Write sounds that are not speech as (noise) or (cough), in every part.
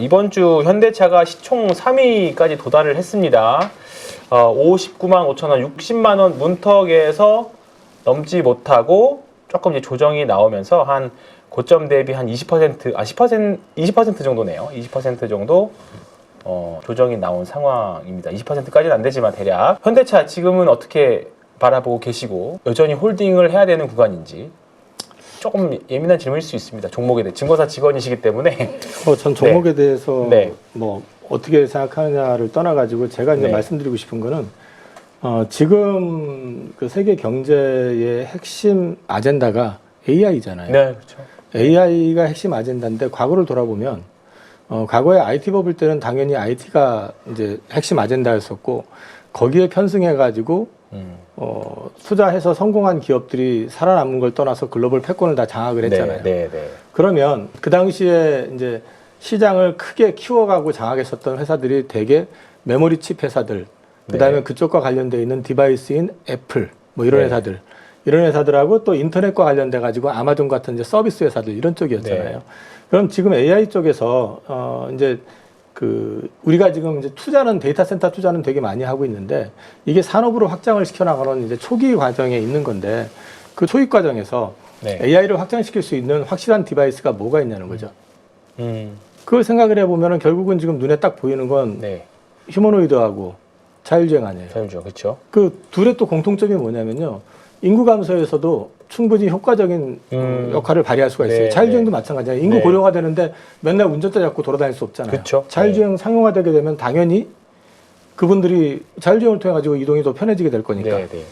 이번 주 현대차가 시총 3위까지 도달을 했습니다. 어, 59만 5천 원, 60만 원 문턱에서 넘지 못하고 조금 이제 조정이 나오면서 한 고점 대비 한 20%, 아 10%, 20% 정도네요. 20% 정도 어, 조정이 나온 상황입니다. 20%까지는 안 되지만 대략 현대차 지금은 어떻게 바라보고 계시고 여전히 홀딩을 해야 되는 구간인지 조금 예민한 질문일 수 있습니다. 종목에 대해 증거사 직원이시기 때문에 (laughs) 어, 전 종목에 대해서 네. 뭐 어떻게 생각하느냐를 떠나가지고 제가 이제 네. 말씀드리고 싶은 거는 어, 지금 그 세계 경제의 핵심 아젠다가 AI잖아요. 네 그렇죠. AI가 핵심 아젠다인데 과거를 돌아보면 어, 과거에 IT 버블 때는 당연히 IT가 이제 핵심 아젠다였었고 거기에 편승해가지고 음. 어, 투자해서 성공한 기업들이 살아남은 걸 떠나서 글로벌 패권을 다 장악을 했잖아요. 네, 네, 네. 그러면 그 당시에 이제 시장을 크게 키워가고 장악했었던 회사들이 대개 메모리 칩 회사들, 그 다음에 네. 그쪽과 관련돼 있는 디바이스인 애플, 뭐 이런 네. 회사들, 이런 회사들하고 또 인터넷과 관련돼 가지고 아마존 같은 이제 서비스 회사들 이런 쪽이었잖아요. 네. 그럼 지금 AI 쪽에서 어 이제 그 우리가 지금 이제 투자는 데이터 센터 투자는 되게 많이 하고 있는데 이게 산업으로 확장을 시켜 나가는 이제 초기 과정에 있는 건데 그 초기 과정에서 네. AI를 확장시킬 수 있는 확실한 디바이스가 뭐가 있냐는 거죠. 음, 그걸 생각을 해보면 결국은 지금 눈에 딱 보이는 건 네. 휴머노이드하고 자율주행 아니에요. 자율주행 그렇죠. 그 둘의 또 공통점이 뭐냐면요. 인구 감소에서도 충분히 효과적인 어, 음. 역할을 발휘할 수가 있어요. 네, 자율주행도 네. 마찬가지예요. 인구 네. 고령화 되는데 맨날 운전자 잡고 돌아다닐 수 없잖아요. 그쵸. 자율주행 상용화되게 되면 당연히 그분들이 자율주행을 통해 가지고 이동이 더 편해지게 될 거니까. 네, 네.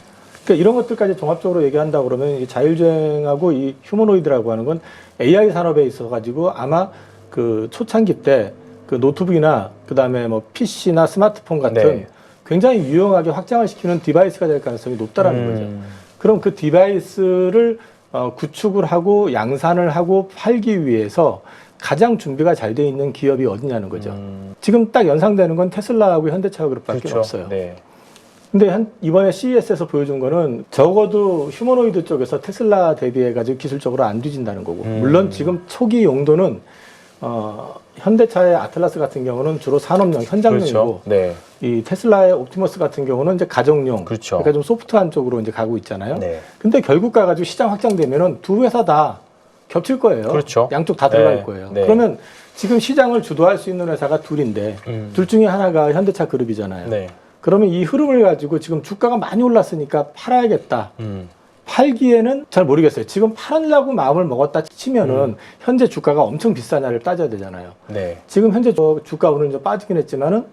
그러니까 이런 것들까지 종합적으로 얘기한다 그러면 이 자율주행하고 이 휴머노이드라고 하는 건 AI 산업에 있어 가지고 아마 그 초창기 때 그 노트북이나 그다음에 뭐 PC나 스마트폰 같은 네. 굉장히 유용하게 확장을 시키는 디바이스가 될 가능성이 높다라는 거죠. 음, 그럼 그 디바이스를 어, 구축을 하고 양산을 하고 팔기 위해서 가장 준비가 잘 돼 있는 기업이 어디냐는 거죠. 음, 지금 딱 연상되는 건 테슬라하고 현대차 그룹밖에 그렇죠. 없어요. 네. 근데 한, 이번에 CES에서 보여준 거는 적어도 휴머노이드 쪽에서 테슬라 대비해 가지고 기술적으로 안 뒤진다는 거고. 음. 물론 지금 초기 용도는, 어, 현대차의 아틀라스 같은 경우는 주로 산업용, 현장용이고, 그렇죠. 네. 이 테슬라의 옵티머스 같은 경우는 이제 가정용. 그렇죠. 러니까 좀 소프트한 쪽으로 이제 가고 있잖아요. 네. 근데 결국 가가지고 시장 확장되면은 두 회사 다 겹칠 거예요. 그렇죠. 양쪽 다 네. 들어갈 거예요. 네. 그러면 지금 시장을 주도할 수 있는 회사가 둘인데, 음, 둘 중에 하나가 현대차 그룹이잖아요. 네. 그러면 이 흐름을 가지고 지금 주가가 많이 올랐으니까 팔아야겠다. 음, 팔기에는 잘 모르겠어요. 지금 팔으려고 마음을 먹었다 치면은 음. 현재 주가가 엄청 비싸냐를 따져야 되잖아요. 네. 지금 현재 저 주가 오늘 좀 빠지긴 했지만은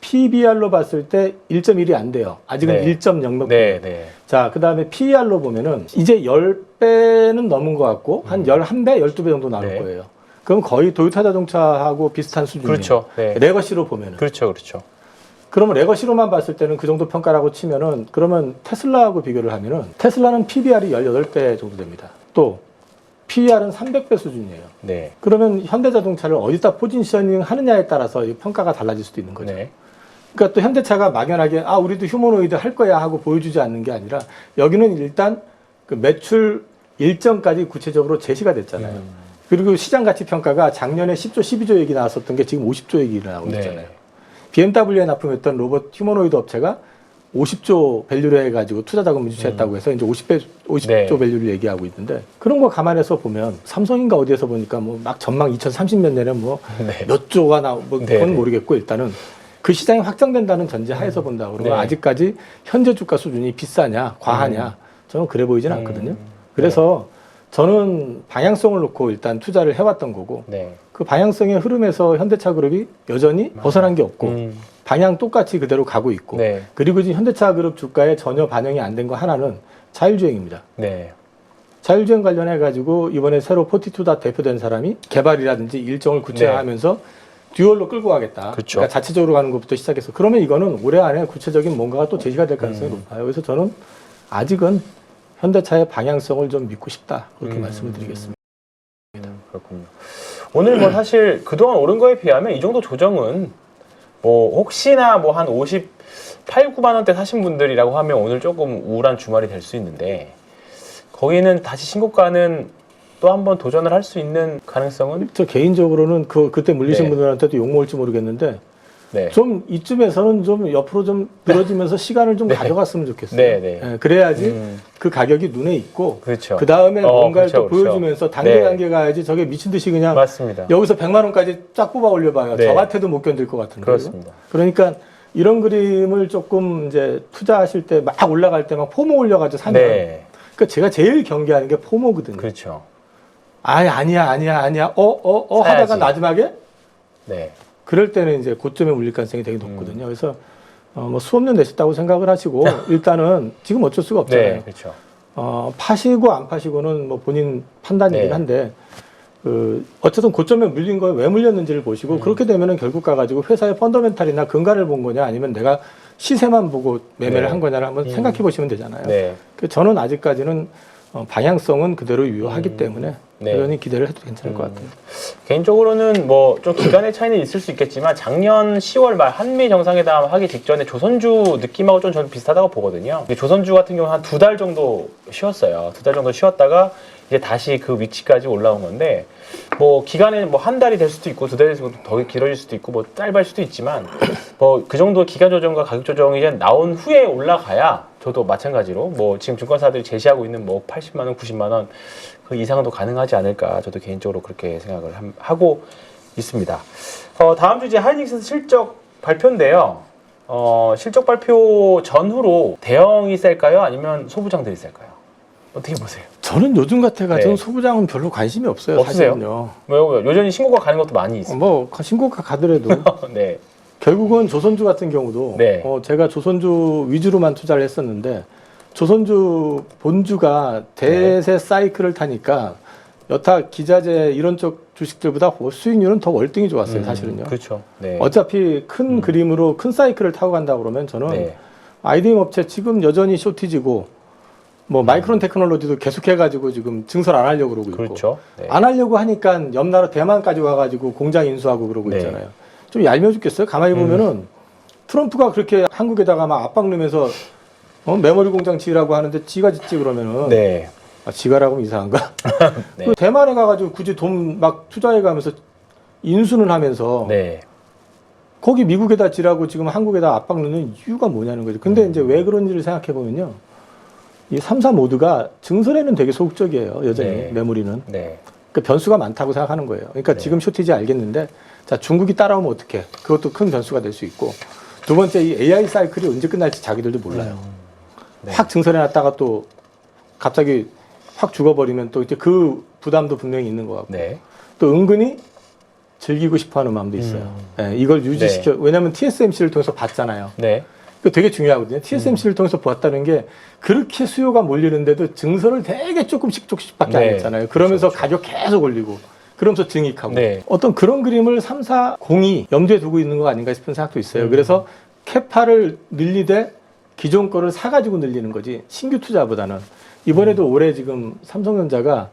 PBR로 봤을 때 1.1이 안 돼요. 아직은 네. 1.0 몇. 네, 네. 자, 그 다음에 PER로 보면은 이제 10배는 넘은 것 같고 한 11배, 12배 정도 나올 음. 네. 거예요. 그럼 거의 도요타 자동차하고 비슷한 수준이에요. 그렇죠. 네. 레거시로 보면은. 그렇죠. 그렇죠. 그러면 레거시로만 봤을 때는 그 정도 평가라고 치면은 그러면 테슬라하고 비교를 하면은 테슬라는 PBR이 18배 정도 됩니다. 또 PER은 300배 수준이에요. 네. 그러면 현대자동차를 어디다 포지셔닝 하느냐에 따라서 이 평가가 달라질 수도 있는 거죠. 네. 그러니까 또 현대차가 막연하게 아 우리도 휴머노이드 할 거야 하고 보여주지 않는 게 아니라 여기는 일단 그 매출 일정까지 구체적으로 제시가 됐잖아요. 음, 그리고 시장 가치 평가가 작년에 10조, 12조 얘기 나왔었던 게 지금 50조 얘기 나오고 있잖아요. 네. BMW에 납품했던 로봇 휴머노이드 업체가 50조 밸류를 해가지고 투자 자금을 유치했다고 해서 이제 50배, 50조 네. 밸류를 얘기하고 있는데 그런 거 감안해서 보면 삼성인가 어디에서 보니까 뭐 막 전망 2030년 내내 뭐 네. 몇 조가 나오 뭐 네, 그건 네. 모르겠고 일단은 그 시장이 확장된다는 전제 하에서 본다 그러면 네. 아직까지 현재 주가 수준이 비싸냐 과하냐 저는 그래 보이진 음. 않거든요. 그래서 저는 방향성을 놓고 일단 투자를 해왔던 거고 네. 그 방향성의 흐름에서 현대차 그룹이 여전히 벗어난 게 없고 음, 방향 똑같이 그대로 가고 있고 네. 그리고 지금 현대차 그룹 주가에 전혀 반영이 안 된 거 하나는 자율주행입니다. 네. 자율주행 관련해 가지고 이번에 새로 포티투다 대표된 사람이 개발이라든지 일정을 구체화하면서 듀얼로 끌고 가겠다. 네. 그쵸. 그러니까 자체적으로 가는 것부터 시작해서 그러면 이거는 올해 안에 구체적인 뭔가가 또 제시가 될 가능성이 음. 높아요. 그래서 저는 아직은 현대차의 방향성을 좀 믿고 싶다 그렇게 음. 말씀을 드리겠습니다. 음, 그렇군요. 오늘 뭐 사실 그동안 오른 거에 비하면 이 정도 조정은 뭐 혹시나 뭐 한 58, 9만 원대 사신 분들이라고 하면 오늘 조금 우울한 주말이 될 수 있는데 거기는 다시 신고가는 또 한 번 도전을 할 수 있는 가능성은 저 개인적으로는 그 그때 물리신 네. 분들한테도 욕 먹을지 모르겠는데 네. 좀 이쯤에서는 좀 옆으로 좀 늘어지면서 시간을 좀 네. 가져갔으면 좋겠어요. 네, 네. 예, 그래야지 음, 그 가격이 눈에 있고 그렇죠. 그 다음에 어, 뭔가를 그렇죠, 또 그렇죠. 보여주면서 단계 네. 단계 가야지 저게 미친 듯이 그냥 맞습니다. 여기서 100만 원까지 쫙 뽑아 올려봐요. 네. 저 같아도 못 견딜 것 같은데. 그렇습니다. 그러니까 이런 그림을 조금 이제 투자하실 때 막 올라갈 때 막 포모 올려가지고 사면 네. 그러니까 제가 제일 경계하는 게 포모거든요. 그렇죠. 아 아니야 아니야 아니야 어 어 어 하다가 사야지. 마지막에 네. 그럴 때는 이제 고점에 울릴 가능성이 되게 높거든요. 그래서 어, 뭐 수업료 내셨다고 생각을 하시고 (laughs) 일단은 지금 어쩔 수가 없잖아요. 네. 그렇죠. 어, 파시고 안 파시고는 뭐 본인 판단이긴 네. 한데 그 어쨌든 고점에 물린 거에 왜 물렸는지를 음. 보시고 그렇게 되면은 결국 가가지고 회사의 펀더멘탈이나 근간을 본 거냐 아니면 내가 시세만 보고 매매를 네. 한 거냐를 한번 음. 생각해 보시면 되잖아요. 네. 그 저는 아직까지는 어, 방향성은 그대로 유효하기 음. 때문에 네. 여전히 기대를 해도 괜찮을 것 음. 같아요. 개인적으로는 뭐 좀 기간의 차이는 있을 수 있겠지만 작년 10월 말 한미 정상회담 하기 직전에 조선주 느낌하고 좀 저는 비슷하다고 보거든요. 근데 조선주 같은 경우 는 한 두 달 정도 쉬었어요. 두 달 정도 쉬었다가 이제 다시 그 위치까지 올라온 건데 뭐 기간은 뭐 한 달이 될 수도 있고 두 달이 더 길어질 수도 있고 뭐 짧을 수도 있지만 뭐 그 정도 기간 조정과 가격 조정이 이제 나온 후에 올라가야 저도 마찬가지로 뭐 지금 증권사들이 제시하고 있는 뭐 80만 원, 90만 원 그 이상도 가능하지 않을까 저도 개인적으로 그렇게 생각을 함- 하고 있습니다. 어, 다음 주 이제 하이닉스 실적 발표인데요. 어, 실적 발표 전후로 대형이 셀까요? 아니면 소부장들이 셀까요? 어떻게 보세요? 저는 요즘 같아가지고 네. 소부장은 별로 관심이 없어요. 없으세요? 사실은요. 뭐 여전히 신고가 가는 것도 많이 있어요. 뭐 신고가 가더라도 (laughs) 네. 결국은 조선주 같은 경우도 네. 어, 제가 조선주 위주로만 투자를 했었는데 조선주 본주가 대세 사이클을 타니까 여타 기자재 이런 쪽 주식들보다 수익률은 더 월등히 좋았어요 음, 사실은요. 그렇죠. 네. 어차피 큰 음. 그림으로 큰 사이클을 타고 간다 그러면 저는 네. 아이디어 업체 지금 여전히 쇼티지고 뭐 마이크론 테크놀로지도 계속해가지고 지금 증설 안 하려고 그러고 있고 그렇죠. 네. 안 하려고 하니까 옆 나라 대만까지 와가지고 공장 인수하고 그러고 네. 있잖아요. 좀 얄미워 죽겠어요. 가만히 음. 보면은 트럼프가 그렇게 한국에다가 막 압박 넣으면서 어, 메모리 공장 지으라고 하는데 지가 짓지 그러면은 네. 아, 지가라고 하면 이상한가? (laughs) 네. 그 대만에 가가지고 굳이 돈 막 투자해 가면서 인수는 하면서 네. 거기 미국에다 지라고 지금 한국에다 압박 넣는 이유가 뭐냐는 거죠. 근데 음. 이제 왜 그런지를 생각해 보면요. 이 3사 모두가 증설에는 되게 소극적이에요. 여전히 네. 메모리는. 네. 그 변수가 많다고 생각하는 거예요. 그러니까 네. 지금 쇼티지 알겠는데 자 중국이 따라오면 어떡해? 그것도 큰 변수가 될 수 있고 두 번째 이 AI 사이클이 언제 끝날지 자기들도 몰라요. 네. 확 증설해놨다가 또 갑자기 확 죽어버리면 또 이제 그 부담도 분명히 있는 것 같고 네. 또 은근히 즐기고 싶어하는 마음도 있어요. 음. 예, 이걸 유지시켜 왜냐하면 TSMC를 통해서 봤잖아요. 네. 그 되게 중요하거든요. TSMC를 통해서 보았다는 게 그렇게 수요가 몰리는데도 증설을 되게 조금씩 조금씩밖에 안 네. 했잖아요. 그러면서 그렇죠, 가격 계속 올리고 그러면서 증익하고 네. 어떤 그런 그림을 3, 4, 0이 염두에 두고 있는 거 아닌가 싶은 생각도 있어요. 음. 그래서 캐파를 늘리되 기존 거를 사가지고 늘리는 거지 신규 투자보다는 이번에도 올해 지금 삼성전자가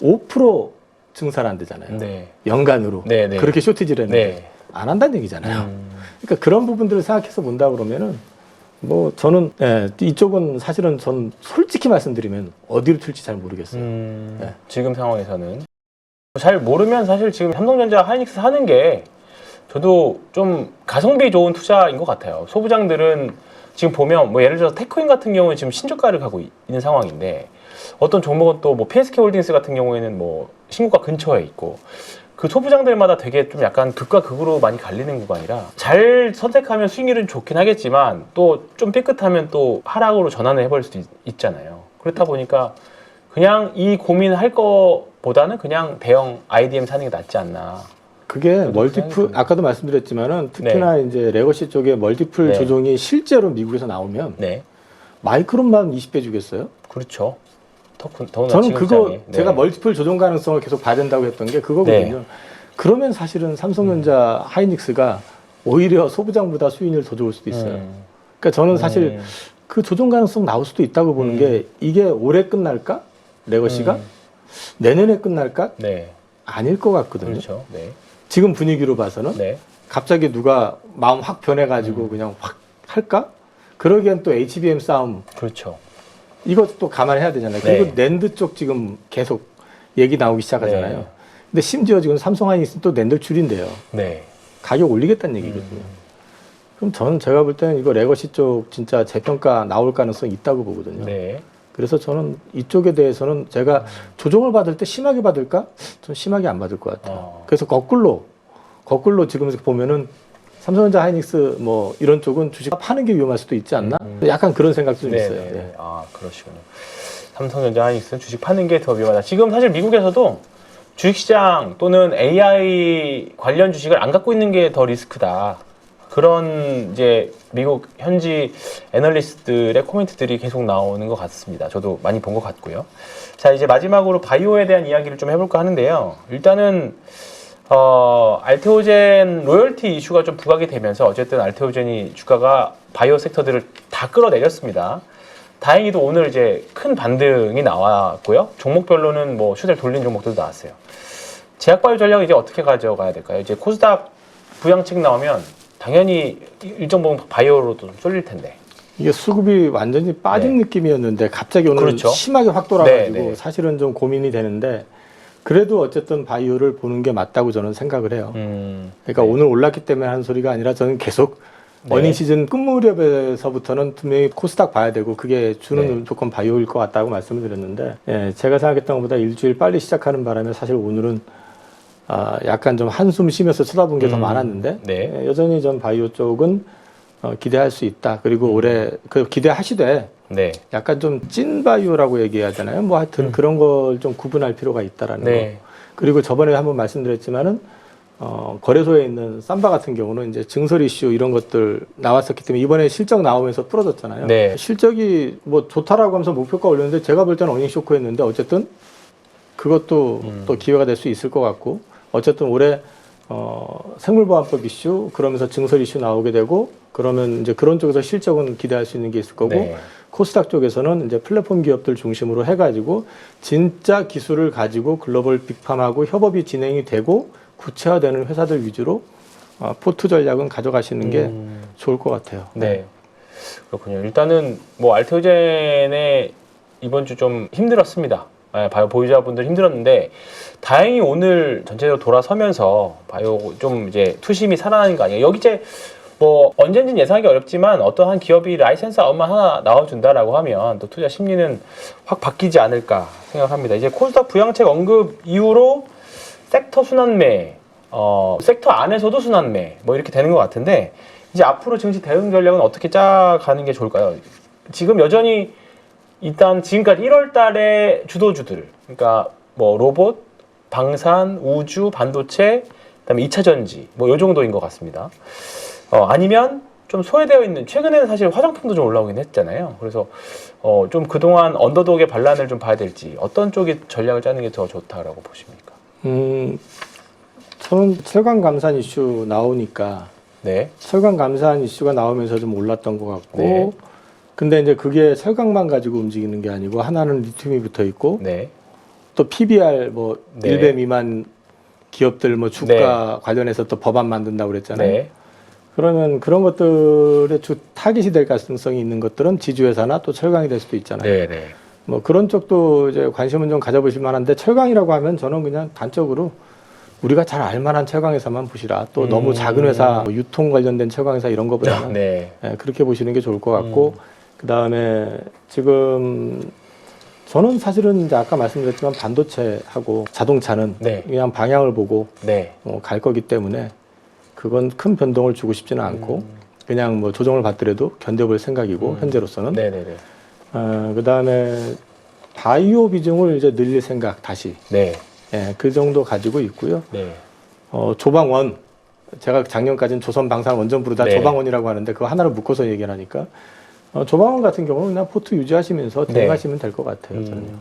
5% 증설한대잖아요. 네. 연간으로 네, 네. 그렇게 쇼티지를 했는데 네. 안 한다는 얘기잖아요. 음. 그러니까 그런 부분들을 생각해서 본다 그러면은 뭐 저는 예, 이쪽은 사실은 전 솔직히 말씀드리면 어디로 튈지 잘 모르겠어요. 음, 네. 지금 상황에서는 잘 모르면 사실 지금 삼성전자 하이닉스 하는 게 저도 좀 가성비 좋은 투자인 것 같아요. 소부장들은 지금 보면 뭐 예를 들어서 테크인 같은 경우는 지금 신저가를 가고 있- 있는 상황인데 어떤 종목은 또 뭐 PSK 홀딩스 같은 경우에는 뭐 신고가 근처에 있고 그 소부장들마다 되게 좀 약간 극과 극으로 많이 갈리는 구간이라 잘 선택하면 수익률은 좋긴 하겠지만 또 좀 삐끗하면 또 하락으로 전환을 해버릴 수도 있, 잖아요 그렇다 보니까 그냥 이 고민할 거보다는 그냥 대형 IDM 사는 게 낫지 않나. 그게 멀티플. 아까도 말씀드렸지만은 특히나 이제 레거시 쪽에 멀티플 네. 조정이 실제로 미국에서 나오면 네, 마이크론만 20배 주겠어요? 그렇죠. 더, 더구나 저는 그거. 네. 제가 멀티플 조정 가능성을 계속 봐야 된다고 했던 게 그거거든요. 네. 그러면 사실은 삼성전자 하이닉스가 오히려 소부장보다 수익률 더 좋을 수도 있어요. 음. 그러니까 저는 사실 음. 그 조정 가능성 나올 수도 있다고 보는 음. 게 이게 올해 끝날까? 레거시가 음. 내년에 끝날까? 네, 아닐 것 같거든요. 그렇죠. 네, 지금 분위기로 봐서는 네, 갑자기 누가 마음 확 변해가지고 음. 그냥 확 할까? 그러기엔 또 HBM 싸움 그렇죠. 이것도 감안해야 되잖아요. 네. 그리고 랜드 쪽 지금 계속 얘기 나오기 시작하잖아요. 네. 근데 심지어 지금 삼성 하이닉스 또 낸들 줄인대요. 네. 가격 올리겠다는 얘기거든요. 그럼 저는 제가 볼 때는 이거 레거시 쪽 진짜 재평가 나올 가능성이 있다고 보거든요. 네. 그래서 저는 이쪽에 대해서는 제가 조정을 받을 때 심하게 받을까? 전 심하게 안 받을 것 같아요. 어. 그래서 거꾸로 거꾸로 지금 보면은 삼성전자 하이닉스 뭐 이런 쪽은 주식 파는 게 위험할 수도 있지 않나? 음. 약간 그런 생각도 좀 네, 있어요. 네, 네. 네. 아 그러시군요. 삼성전자 하이닉스는 주식 파는 게 더 위험하다. 지금 사실 미국에서도 주식시장 또는 AI 관련 주식을 안 갖고 있는 게 더 리스크다. 그런 이제 미국 현지 애널리스트들의 코멘트들이 계속 나오는 것 같습니다. 저도 많이 본 것 같고요. 자 이제 마지막으로 바이오에 대한 이야기를 좀 해볼까 하는데요. 일단은 어, 알테오젠 로열티 이슈가 좀 부각이 되면서 어쨌든 알테오젠이 주가가 바이오 섹터들을 다 끌어내렸습니다. 다행히도 오늘 이제 큰 반등이 나왔고요. 종목별로는 뭐 슈대를 돌린 종목들도 나왔어요. 제약바이오 전략을 이제 어떻게 가져가야 될까요? 이제 코스닥 부양책 나오면 당연히 일정 부분 바이오로도 좀 쏠릴 텐데. 이게 수급이 완전히 빠진 네. 느낌이었는데 갑자기 오늘 그렇죠. 심하게 확 돌아가지고 네, 네. 사실은 좀 고민이 되는데 그래도 어쨌든 바이오를 보는 게 맞다고 저는 생각을 해요. 음, 그러니까 네. 오늘 올랐기 때문에 하는 소리가 아니라 저는 계속 네. 어닝 시즌 끝 무렵에서부터는 분명히 코스닥 봐야 되고 그게 주는 네. 무조건 바이오일 것 같다고 말씀을 드렸는데 예, 제가 생각했던 것보다 일주일 빨리 시작하는 바람에 사실 오늘은 아, 약간 좀 한숨 쉬면서 쳐다본 게더 음, 많았는데 네. 예, 여전히 전 바이오 쪽은 어, 기대할 수 있다. 음. 그리고 올해 그 기대하시되 네. 약간 좀 찐 바이오라고 얘기하잖아요. 뭐 하여튼 음. 그런 걸 좀 구분할 필요가 있다라는 거. 네. 그리고 저번에 한번 말씀드렸지만은 어, 거래소에 있는 삼바 같은 경우는 이제 증설 이슈 이런 것들 나왔었기 때문에 이번에 실적 나오면서 풀어졌잖아요. 네. 실적이 뭐 좋다라고 하면서 목표가 올렸는데 제가 볼 때는 어닝 쇼크였는데 어쨌든 그것도 음. 또 기회가 될 수 있을 것 같고 어쨌든 올해 어, 생물보안법 이슈 그러면서 증설 이슈 나오게 되고 그러면 이제 그런 쪽에서 실적은 기대할 수 있는 게 있을 거고 네. 코스닥 쪽에서는 이제 플랫폼 기업들 중심으로 해가지고 진짜 기술을 가지고 글로벌 빅팜하고 협업이 진행이 되고 구체화되는 회사들 위주로 어, 포트 전략은 가져가시는 게 음. 좋을 것 같아요. 네. 그렇군요. 일단은 뭐 알테오젠의 이번 주 좀 힘들었습니다. 아, 바이오 보유자분들 힘들었는데 다행히 오늘 전체적으로 돌아서면서 바이오 좀 이제 투심이 살아나는 거 아니에요. 여기 이제 뭐 언젠지는 예상하기 어렵지만 어떠한 기업이 라이센스 아웃만 하나 나와준다라고 하면 또 투자 심리는 확 바뀌지 않을까 생각합니다. 이제 코스닥 부양책 언급 이후로 섹터 순환매, 어, 섹터 안에서도 순환매, 뭐 이렇게 되는 것 같은데, 이제 앞으로 증시 대응 전략은 어떻게 짜가는 게 좋을까요? 지금 여전히 일단 지금까지 1월 달에 주도주들, 그러니까 뭐 로봇, 방산, 우주, 반도체, 그다음에 2차 전지, 뭐 요 정도인 것 같습니다. 어, 아니면 좀 소외되어 있는 최근에는 사실 화장품도 좀 올라오긴 했잖아요. 그래서 어, 좀 그동안 언더독의 반란을 좀 봐야 될지 어떤 쪽이 전략을 짜는 게 더 좋다라고 보십니까? 음, 저는 철강 감산 이슈 나오니까 네. 철강 감산 이슈가 나오면서 좀 올랐던 것 같고, 네. 근데 이제 그게 철강만 가지고 움직이는 게 아니고 하나는 리튬이 붙어 있고 네. 또 PBR 뭐 네. 일 1배 미만 기업들 뭐 주가 관련해서 또 법안 만든다고 그랬잖아요. 네. 그러면 그런 것들의 주 타깃이 될 가능성이 있는 것들은 지주회사나 또 철강이 될 수도 있잖아요. 네. 네. 뭐 그런 쪽도 이제 관심은 좀 가져보실 만한데 철강이라고 하면 저는 그냥 단적으로 우리가 잘 알만한 철강 회사만 보시라. 또 음. 너무 작은 회사, 뭐 유통 관련된 철강 회사 이런 거보다는 네. 예, 그렇게 보시는 게 좋을 것 같고 음. 그 다음에 지금 저는 사실은 이제 아까 말씀드렸지만 반도체하고 자동차는 네. 그냥 방향을 보고 네. 어, 갈 거기 때문에 그건 큰 변동을 주고 싶지는 않고 그냥 뭐 조정을 받더라도 견뎌볼 생각이고 음. 현재로서는 네. 네. 네. 어, 그 다음에 바이오 비중을 이제 늘릴 생각 다시 네. 예, 그 정도 가지고 있고요. 네. 어, 조방원 제가 작년까지는 조선 방산 원전 부르다 네. 조방원이라고 하는데 그거 하나를 묶어서 얘기를 하니까 어, 조방원 같은 경우는 그냥 포트 유지하시면서 네. 대응하시면 될 것 같아요. 저는. 음.